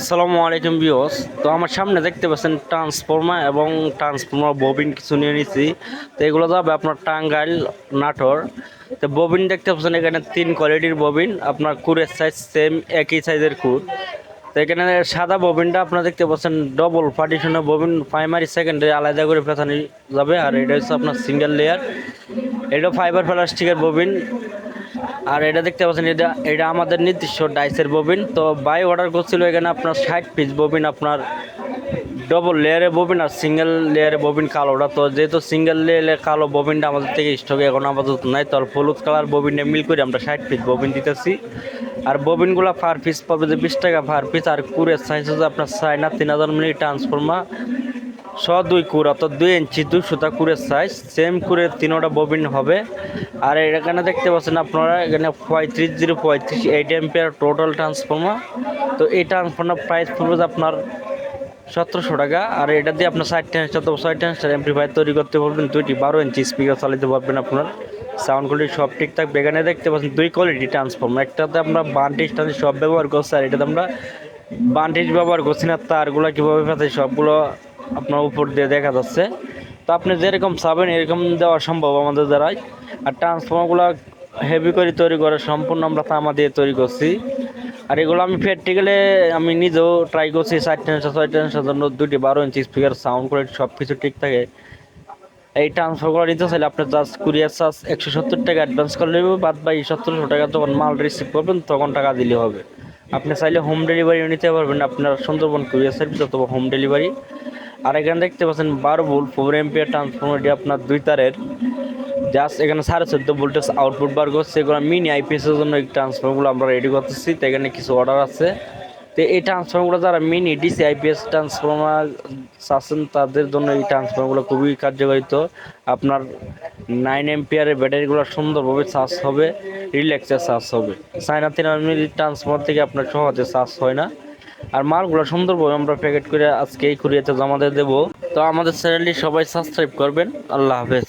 আসসালামু আলাইকুম বিওস তো আমার সামনে দেখতে পাচ্ছেন ট্রান্সফর্মার এবং ট্রান্সফর্মার ববিন কিছু নিয়ে নিছি। তো এগুলো যাবে আপনার টাঙ্গাইল নাটোর। তো ববিন দেখতে পাচ্ছেন এখানে তিন কোয়ালিটির ববিন। আপনার কুরের সাইজ সেম একই সাইজের কুর। তো এখানে সাদা ববিনটা আপনার দেখতে পাচ্ছেন ডবল পার্টিশনের ববিন প্রাইমারি সেকেন্ডারি আলাদা করে পেঁচানো যাবে। আর এটা হচ্ছে আপনার সিঙ্গেল লেয়ার এটা ফাইবার প্লাস্টিকের ববিন। আর এটা দেখতে পাচ্ছেন, এটা এটা আমাদের নির্দিষ্ট ডাইসের ববিন। তো বাই অর্ডার করছিল এখানে আপনার ষাট পিস ববিন, আপনার ডবল লেয়ারে ববিন আর সিঙ্গেল লেয়ারে ববিন কালোটা। তো যেহেতু সিঙ্গেল লেয়ারে কালো ববিনটা আমাদের থেকে স্টকে এখন আপাতত নাই, তো হলুদ কালার ববিনে মিল করে আমরা ষাট পিস ববিন দিতেছি। আর ববিনগুলো পার পিস পাবে যে বিশ টাকা পার পিস আর কুরের সাইজ হচ্ছে আপনার সাইনা তিন হাজার মিলি ট্রান্সফর্মার ছ দুই কুর অর্থাৎ দুই ইঞ্চি, দুই সুতা কুরের সাইজ সেম কুরের তিনোটা ববিন হবে। আর এখানে দেখতে পাচ্ছেন আপনারা, এখানে পঁয়ত্রিশ জিরো পঁয়ত্রিশ এইট এম্পিয়ার টোটাল ট্রান্সফর্মার তো এই ট্রান্সফর্মার প্রাইস পড়বে আপনার সতেরোশো টাকা। আর এটা দিয়ে আপনার ষাট টেন্স অথবা ছয় টেন্সটার এমপ্লিফায়ার তৈরি করতে পারবেন, দুইটি বারো ইঞ্চি স্পিকার চালাতে পারবেন আপনার। সাউন্ড কোয়ালিটি সব ঠিকঠাক। এখানে দেখতে পাচ্ছেন দুই কোয়ালিটি ট্রান্সফর্মার একটাতে আমরা বান্টিস টান্টিস সব ব্যবহার করছি, আর এটাতে আমরা বান্টিস ব্যবহার করছি না। তারগুলো কীভাবে ফেতে সবগুলো আপনার উপর দিয়ে দেখা যাচ্ছে। তো আপনি যেরকম চাবেন, এরকম দেওয়া সম্ভব আমাদের দ্বারাই। আর ট্রান্সফর্মারগুলো হেভি করে তৈরি করে সম্পূর্ণ আমরা তামা দিয়ে তৈরি করছি। আর এগুলো আমি প্র্যাকটিক্যালে আমি নিজেও ট্রাই করছি চার টেন্সা ছয় টেন্সের জন্য দুটি বারো ইঞ্চি স্পিকার সাউন্ড কোয়ালিটি সব কিছু ঠিক থাকে। এই ট্রান্সফারগুলো নিতে চাইলে আপনি জাস্ট কুরিয়ার চার্জ একশো সত্তর টাকা অ্যাডভান্স করে নেবে, বাদ বাই সত্তরশো টাকা যখন মাল রিসিভ করবেন তখন টাকা দিলে হবে। আপনি চাইলে হোম ডেলিভারিও নিতে পারবেন, আপনার সুন্দরবন কুরিয়ার সার্ভিস অথবা হোম ডেলিভারি আর এখানে দেখতে পাচ্ছেন বারো ভোল্ট ফোর এমপিয়ার ট্রান্সফর্মারটি আপনার দুই তারের। জাস্ট এখানে সাড়ে চোদ্দ ভোল্টেজ আউটপুট বার করছে। এগুলো মিনি আইপিএসের জন্য এই ট্রান্সফর্মারগুলো আমরা রেডি করতেছি। তো এখানে কিছু অর্ডার আছে। তো এই ট্রান্সফর্মারগুলো যারা মিনি ডিসি আইপিএস ট্রান্সফর্মার চাচ্ছেন, তাদের জন্য এই ট্রান্সফর্মারগুলো খুবই কার্যকারিত আপনার নাইন এমপিয়ারের ব্যাটারিগুলো সুন্দরভাবে চার্জ হবে রিল্যাক্সে চার্জ হবে। চায়না তিন ট্রান্সফর্মার থেকে আপনার সহজে চার্জ হয় না। আর মালগুলো সুন্দরভাবে আমরা প্যাকেট করে আজকে এই কুরিয়াতে জমা দিয়ে দেবো। তো আমাদের চ্যানেলটি সবাই সাবস্ক্রাইব করবেন। আল্লাহ হাফেজ।